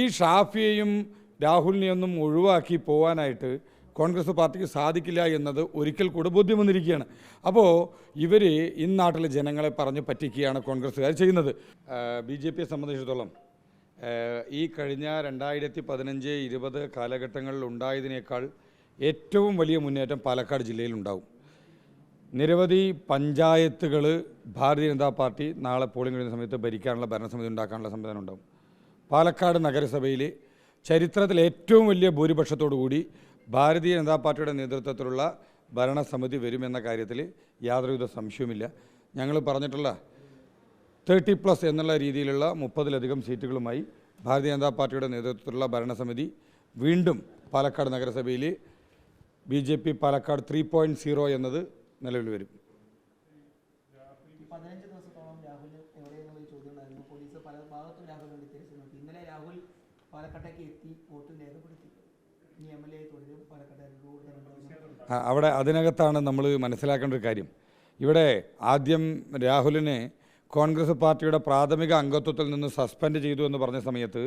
ഈ ഷാഫിയെയും രാഹുലിനെയൊന്നും ഒഴിവാക്കി പോകാനായിട്ട് കോൺഗ്രസ് പാർട്ടിക്ക് സാധിക്കില്ല എന്നത് ഒരിക്കൽ കൂടെ ബോധ്യം വന്നിരിക്കുകയാണ് അപ്പോൾ ഇവർ ഇന്നാട്ടിലെ ജനങ്ങളെ പറഞ്ഞ് പറ്റിക്കുകയാണ് കോൺഗ്രസ്സുകാർ ചെയ്യുന്നത്. ബി ജെ പിയെ സംബന്ധിച്ചിടത്തോളം ഈ കഴിഞ്ഞ രണ്ടായിരത്തി പതിനഞ്ച് ഇരുപത് കാലഘട്ടങ്ങളിൽ ഉണ്ടായതിനേക്കാൾ ഏറ്റവും വലിയ മുന്നേറ്റം പാലക്കാട് ജില്ലയിലുണ്ടാവും. നിരവധി പഞ്ചായത്തുകൾ ഭാരതീയ ജനതാ പാർട്ടി നാളെ പോളിംഗ് കഴിയുന്ന സമയത്ത് ഭരിക്കാനുള്ള ഭരണസമിതി ഉണ്ടാക്കാനുള്ള സംവിധാനം ഉണ്ടാവും. പാലക്കാട് നഗരസഭയിൽ ചരിത്രത്തിൽ ഏറ്റവും വലിയ ഭൂരിപക്ഷത്തോടു കൂടി ഭാരതീയ ജനതാ പാർട്ടിയുടെ നേതൃത്വത്തിലുള്ള ഭരണസമിതി വരുമെന്ന കാര്യത്തിൽ യാതൊരുവിധ സംശയവുമില്ല. ഞങ്ങൾ പറഞ്ഞിട്ടുള്ള തേർട്ടി പ്ലസ് എന്നുള്ള രീതിയിലുള്ള മുപ്പതിലധികം സീറ്റുകളുമായി ഭാരതീയ ജനതാ പാർട്ടിയുടെ നേതൃത്വത്തിലുള്ള ഭരണസമിതി വീണ്ടും പാലക്കാട് നഗരസഭയിൽ B J P Palakkad three point zero എന്നത് നിലവിൽ വരും പതിനഞ്ച് ദിവസത്തോളം രാഹുൽ ഉണ്ടായിരുന്നു പോലീസ് പല ഭാഗത്തും രാഹുൽ വേണ്ടി തിരച്ചിൽ നോക്കി ഇന്നലെ രാഹുൽ പാലക്കാട്ടേക്ക് എത്തി വോട്ടും രേഖപ്പെടുത്തി. അവിടെ അതിനകത്താണ് നമ്മൾ മനസ്സിലാക്കേണ്ട ഒരു കാര്യം. ഇവിടെ ആദ്യം രാഹുലിനെ കോൺഗ്രസ് പാർട്ടിയുടെ പ്രാഥമിക അംഗത്വത്തിൽ നിന്ന് സസ്പെൻഡ് ചെയ്തു എന്ന് പറഞ്ഞ സമയത്ത്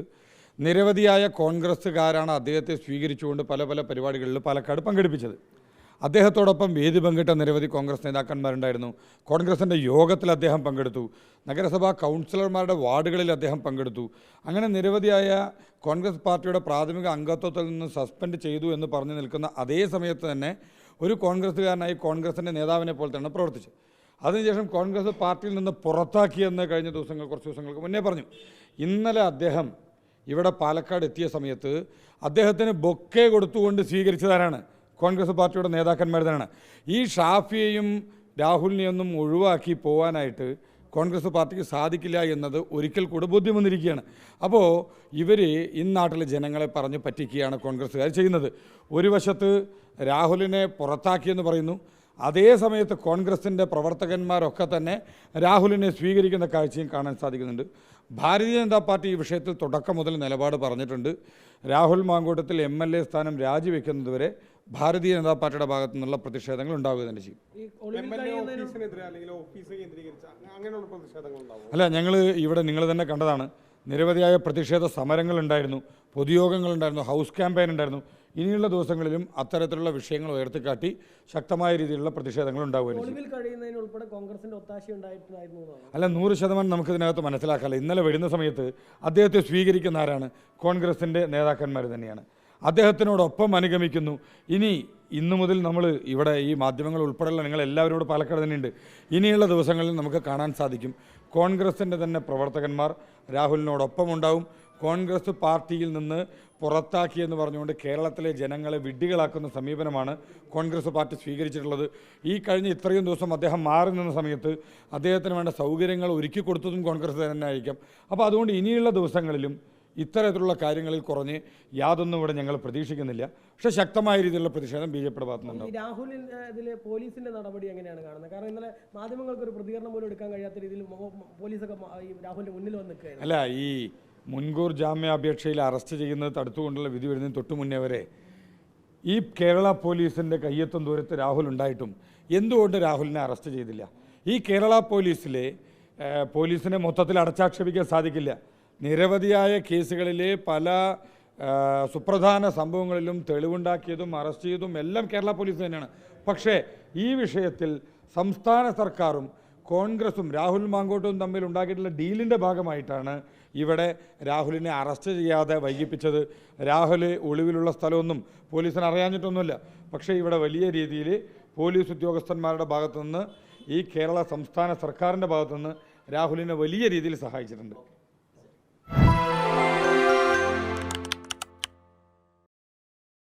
നിരവധിയായ കോൺഗ്രസ്സുകാരാണ് അദ്ദേഹത്തെ സ്വീകരിച്ചുകൊണ്ട് പല പല പരിപാടികളിൽ പാലക്കാട് പങ്കെടുപ്പിച്ചത്. അദ്ദേഹത്തോടൊപ്പം വേദി പങ്കിട്ട നിരവധി കോൺഗ്രസ് നേതാക്കന്മാരുണ്ടായിരുന്നു. കോൺഗ്രസിന്റെ യോഗത്തിൽ അദ്ദേഹം പങ്കെടുത്തു. നഗരസഭാ കൗൺസിലർമാരുടെ വാർഡുകളിൽ അദ്ദേഹം പങ്കെടുത്തു. അങ്ങനെ നിരവധിയായ കോൺഗ്രസ് പാർട്ടിയുടെ പ്രാഥമിക അംഗത്വത്തിൽ നിന്ന് സസ്പെൻഡ് ചെയ്തു എന്ന് പറഞ്ഞു നിൽക്കുന്ന അതേ സമയത്ത് തന്നെ ഒരു കോൺഗ്രസ്സുകാരനായി കോൺഗ്രസിന്റെ നേതാവിനെ പോലെ തന്നെ പ്രവർത്തിച്ചു. അതിനുശേഷം കോൺഗ്രസ് പാർട്ടിയിൽ നിന്ന് പുറത്താക്കിയെന്ന് കഴിഞ്ഞ ദിവസങ്ങൾ കുറച്ച് ദിവസങ്ങൾക്ക് മുന്നേ പറഞ്ഞു. ഇന്നലെ അദ്ദേഹം ഇവിടെ പാലക്കാട് എത്തിയ സമയത്ത് അദ്ദേഹത്തിന് ബൊക്കെ കൊടുത്തുകൊണ്ട് സ്വീകരിച്ചതാരാണ്? കോൺഗ്രസ് പാർട്ടിയുടെ നേതാക്കന്മാർ തന്നെയാണ്. ഈ ഷാഫിയെയും രാഹുലിനെയൊന്നും ഒഴിവാക്കി പോകാനായിട്ട് കോൺഗ്രസ് പാർട്ടിക്ക് സാധിക്കില്ല എന്നത് ഒരിക്കൽ കൂടെ ബോധ്യം വന്നിരിക്കുകയാണ് അപ്പോൾ ഇവർ ഇന്നാട്ടിലെ ജനങ്ങളെ പറഞ്ഞ് പറ്റിക്കുകയാണ് കോൺഗ്രസ്സുകാർ ചെയ്യുന്നത്. ഒരു വശത്ത് രാഹുലിനെ പുറത്താക്കിയെന്ന് പറയുന്നു. അതേ സമയത്ത് കോൺഗ്രസിന്റെ പ്രവർത്തകന്മാരൊക്കെ തന്നെ രാഹുലിനെ സ്വീകരിക്കുന്ന കാഴ്ചയും കാണാൻ സാധിക്കുന്നുണ്ട്. ഭാരതീയ ജനതാ പാർട്ടി ഈ വിഷയത്തിൽ തുടക്കം മുതൽ നിലപാട് പറഞ്ഞിട്ടുണ്ട്. Rahul Mamkootathil M L A സ്ഥാനം രാജിവെക്കുന്നതുവരെ ഭാരതീയ ജനതാ പാർട്ടിയുടെ ഭാഗത്തു നിന്നുള്ള പ്രതിഷേധങ്ങൾ ഉണ്ടാവുക തന്നെ ചെയ്യും. അല്ല ഞങ്ങൾ ഇവിടെ നിങ്ങൾ തന്നെ കണ്ടതാണ്. നിരവധിയായ പ്രതിഷേധ സമരങ്ങൾ ഉണ്ടായിരുന്നു പൊതുയോഗങ്ങൾ ഉണ്ടായിരുന്നു ഹൗസ് ക്യാമ്പയിൻ ഉണ്ടായിരുന്നു. ഇനിയുള്ള ദിവസങ്ങളിലും അത്തരത്തിലുള്ള വിഷയങ്ങൾ ഉയർത്തിക്കാട്ടി ശക്തമായ രീതിയിലുള്ള പ്രതിഷേധങ്ങൾ ഉണ്ടാവുമായിരുന്നു അല്ല നൂറ് ശതമാനം നമുക്ക് ഇതിനകത്ത് മനസ്സിലാക്കാമല്ലോ ഇന്നലെ വരുന്ന സമയത്ത് അദ്ദേഹത്തെ സ്വീകരിക്കുന്ന ആരാണ്? കോൺഗ്രസിന്റെ നേതാക്കന്മാർ തന്നെയാണ്. അദ്ദേഹത്തിനോടൊപ്പം അനുഗമിക്കുന്നു. ഇനി ഇന്നു മുതൽ നമ്മൾ ഇവിടെ ഈ മാധ്യമങ്ങൾ ഉൾപ്പെടെയുള്ള നിങ്ങൾ എല്ലാവരോടും പാലക്കാട് തന്നെയുണ്ട് ഇനിയുള്ള ദിവസങ്ങളിൽ നമുക്ക് കാണാൻ സാധിക്കും. കോൺഗ്രസിന്റെ തന്നെ പ്രവർത്തകന്മാർ രാഹുലിനോടൊപ്പം ഉണ്ടാവും. കോൺഗ്രസ് പാർട്ടിയിൽ നിന്ന് പുറത്താക്കിയെന്ന് പറഞ്ഞുകൊണ്ട് കേരളത്തിലെ ജനങ്ങളെ വിഡ്ഢികളാക്കുന്ന സമീപനമാണ് കോൺഗ്രസ് പാർട്ടി സ്വീകരിച്ചിട്ടുള്ളത്. ഈ കഴിഞ്ഞ ഇത്രയും ദിവസം അദ്ദേഹം മാറി നിന്ന സമയത്ത് അദ്ദേഹത്തിന് വേണ്ട സൗകര്യങ്ങൾ ഒരുക്കി കൊടുത്തതും കോൺഗ്രസ് തന്നെ ആയിരിക്കാം. അപ്പോൾ അതുകൊണ്ട് ഇനിയുള്ള ദിവസങ്ങളിലും ഇത്തരത്തിലുള്ള കാര്യങ്ങളിൽ കുറഞ്ഞ് യാതൊന്നും ഇവിടെ ഞങ്ങൾ പ്രതീക്ഷിക്കുന്നില്ല. പക്ഷേ ശക്തമായ രീതിയിലുള്ള പ്രതിഷേധം ബി ജെ പിയുടെ ഭാഗത്തുനിന്നുണ്ടാവും ഇതിൽ പോലീസിന്റെ നടപടി എങ്ങനെയാണ് കാണുന്നത്? കാരണം ഇന്നലെ മാധ്യമങ്ങൾക്ക് ഒരു പ്രതികരണം പോലും എടുക്കാൻ കഴിയാത്ത രീതിയിൽ പോലീസൊക്കെ രാഹുലിന്റെ മുന്നിൽ വന്ന് അല്ല ഈ മുൻകൂർ ജാമ്യാപേക്ഷയിൽ അറസ്റ്റ് ചെയ്യുന്നത് തടുത്തുകൊണ്ടുള്ള വിധി വരുന്നതിന് തൊട്ടു മുന്നേ വരെ ഈ കേരള പോലീസിന്റെ കയ്യെത്തും ദൂരത്ത് രാഹുൽ ഉണ്ടായിട്ടും എന്തുകൊണ്ട് രാഹുലിനെ അറസ്റ്റ് ചെയ്തില്ല? ഈ കേരള പോലീസിലെ പോലീസിനെ മൊത്തത്തിൽ അടച്ചാക്ഷേപിക്കാൻ സാധിക്കില്ല. നിരവധിയായ കേസുകളിലെ പല സുപ്രധാന സംഭവങ്ങളിലും തെളിവുണ്ടാക്കിയതും അറസ്റ്റ് ചെയ്തതും എല്ലാം കേരള പോലീസ് തന്നെയാണ്. പക്ഷേ ഈ വിഷയത്തിൽ സംസ്ഥാന സർക്കാരും കോൺഗ്രസും രാഹുൽ മാങ്കോട്ടും തമ്മിൽ ഉണ്ടാക്കിയിട്ടുള്ള ഡീലിന്റെ ഭാഗമായിട്ടാണ് ഇവിടെ രാഹുലിനെ അറസ്റ്റ് ചെയ്യാതെ വൈകിപ്പിച്ചത്. രാഹുൽ ഒളിവിലുള്ള സ്ഥലമൊന്നും പോലീസിന് അറിയാഞ്ഞിട്ടൊന്നുമില്ല. പക്ഷേ ഇവിടെ വലിയ രീതിയിൽ പോലീസ് ഉദ്യോഗസ്ഥന്മാരുടെ ഭാഗത്തുനിന്ന് ഈ കേരള സംസ്ഥാന സർക്കാരിന്റെ ഭാഗത്തുനിന്ന് രാഹുലിനെ വലിയ രീതിയിൽ സഹായിച്ചിട്ടുണ്ട്.